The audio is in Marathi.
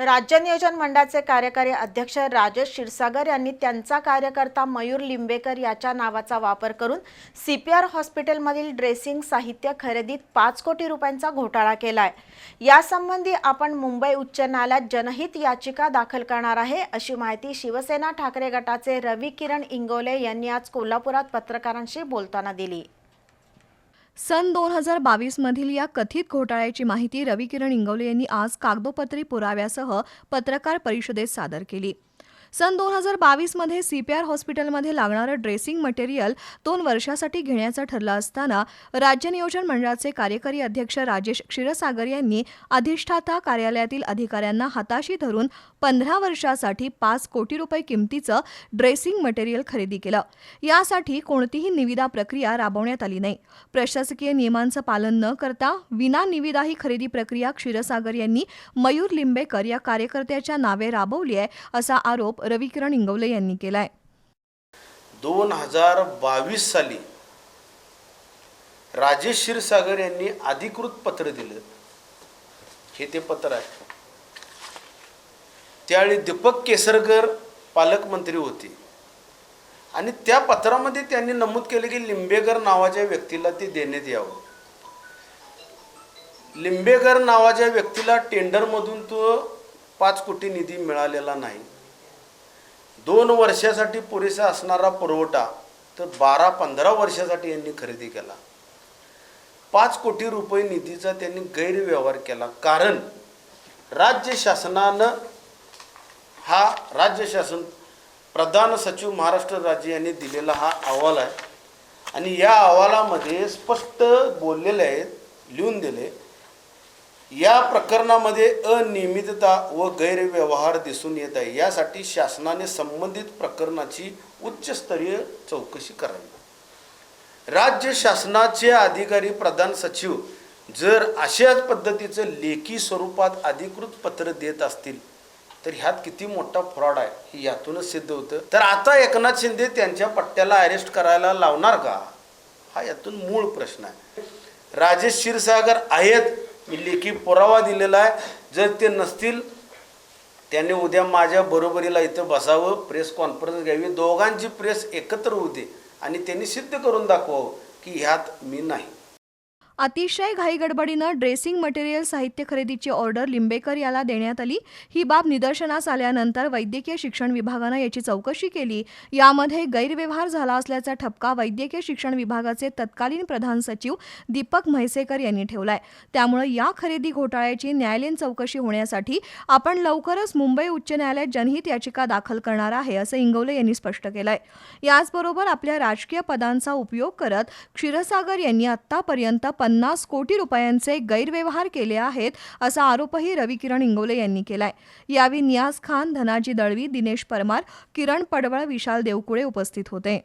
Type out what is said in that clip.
राज्य नियोजन मंडळाचे कार्यकारी अध्यक्ष राजेश क्षीरसागर यांनी त्यांचा कार्यकर्ता मयूर लिंबेकर याच्या नावाचा वापर करून सी पी आर हॉस्पिटलमधील ड्रेसिंग साहित्य खरेदीत पाच कोटी रुपयांचा घोटाळा केला आहे यासंबंधी आपण मुंबई उच्च न्यायालयात जनहित याचिका दाखल करणार आहे अशी माहिती शिवसेना ठाकरे गटाचे रवी किरण इंगोले यांनी आज कोल्हापुरात पत्रकारांशी बोलताना दिली. सन दोन हजार बावीसमधील या कथित घोटाळ्याची माहिती रविकिरण इंगवले यांनी आज कागदोपत्री पुराव्यासह पत्रकार परिषदेत सादर केली. सन दोन हजार बावीसमध्ये सी पी आर हॉस्पिटलमध्ये लागणारं ड्रेसिंग मटेरियल दोन वर्षासाठी घेण्याचं ठरलं असताना राज्य नियोजन मंडळाचे कार्यकारी अध्यक्ष राजेश क्षीरसागर यांनी अधिष्ठाता कार्यालयातील अधिकाऱ्यांना हाताशी धरून पंधरा वर्षासाठी पाच कोटी रुपये किमतीचं ड्रेसिंग मटेरियल खरेदी केलं. यासाठी कोणतीही निविदा प्रक्रिया राबवण्यात आली नाही. प्रशासकीय नियमांचं पालन न करता विना निविदा ही खरेदी प्रक्रिया क्षीरसागर यांनी मयूर लिंबेकर या कार्यकर्त्याच्या नावे राबवली आहे असा आरोप रवी इंगवले यांनी केलाय. दोन हजार बावीस साली राजेश क्षीरसागर यांनी अधिकृत पत्र दिलं. हे ते पत्र आहे. त्यावेळी दीपक केसरकर पालकमंत्री होते. आणि त्या पत्रामध्ये त्यांनी नमूद केलं की लिंबेकर नावाच्या व्यक्तीला ते देण्यात यावं. लिंबेकर नावाच्या व्यक्तीला टेंडरमधून तो पाच कोटी निधी मिळालेला नाही. दोन वर्षासाठी पुरेसा असणारा पुरवठा तर बारा पंधरा वर्षासाठी यांनी खरेदी केला. पाच कोटी रुपये निधीचा त्यांनी गैरव्यवहार केला. कारण राज्य शासनानं हा राज्य शासन प्रधान सचिव महाराष्ट्र राज्य यांनी दिलेला हा अहवाल आहे. आणि या अहवालामध्ये स्पष्ट बोललेले आहेत लिहून दिले या प्रकरणामध्ये अनियमितता व गैरव्यवहार दिसून येत आहे. यासाठी शासनाने संबंधित प्रकरणाची उच्चस्तरीय चौकशी करावी. राज्य शासनाचे अधिकारी प्रधान सचिव जर अशाच पद्धतीचं लेखी स्वरूपात अधिकृत पत्र देत असतील तर ह्यात किती मोठा फ्रॉड आहे हे यातूनच सिद्ध होतं. तर आता एकनाथ शिंदे त्यांच्या पट्ट्याला अरेस्ट करायला लावणार का? हा यातून मूळ प्रश्न आहे. राजेश क्षीरसागर आहेत मी लेखी पुरावा दिलेला आहे. जर ते नसतील त्याने उद्या माझ्या बरोबरीला इथं बसावं प्रेस कॉन्फरन्स घ्यावी. दोघांची प्रेस एकत्र होते आणि त्यांनी सिद्ध करून दाखवावं की ह्यात मी नाही. अतिशय घाईगडबडीनं ड्रेसिंग मटेरियल साहित्य खरेदीची ऑर्डर लिंबेकर याला देण्यात आली. ही बाब निदर्शनास आल्यानंतर वैद्यकीय शिक्षण विभागानं याची चौकशी केली. यामध्ये गैरव्यवहार झाला असल्याचा ठपका वैद्यकीय शिक्षण विभागाचे तत्कालीन प्रधान सचिव दीपक म्हैसेकर यांनी ठेवलाय. त्यामुळे या खरेदी घोटाळ्याची न्यायालयीन चौकशी होण्यासाठी आपण लवकरच मुंबई उच्च न्यायालयात जनहित याचिका दाखल करणार आहे असं इंगवले यांनी स्पष्ट केलंय. याचबरोबर आपल्या राजकीय पदांचा उपयोग करत क्षीरसागर यांनी आतापर्यंत पन्नास कोटी रुपयांचे गैरव्यवहार केले आहेत असा आरोपही रवी किरण इंगोले यांनी केलाय. यावेळी नियाज खान धनाजी दळवी दिनेश परमार किरण पडवळ विशाल देवकुळे उपस्थित होते.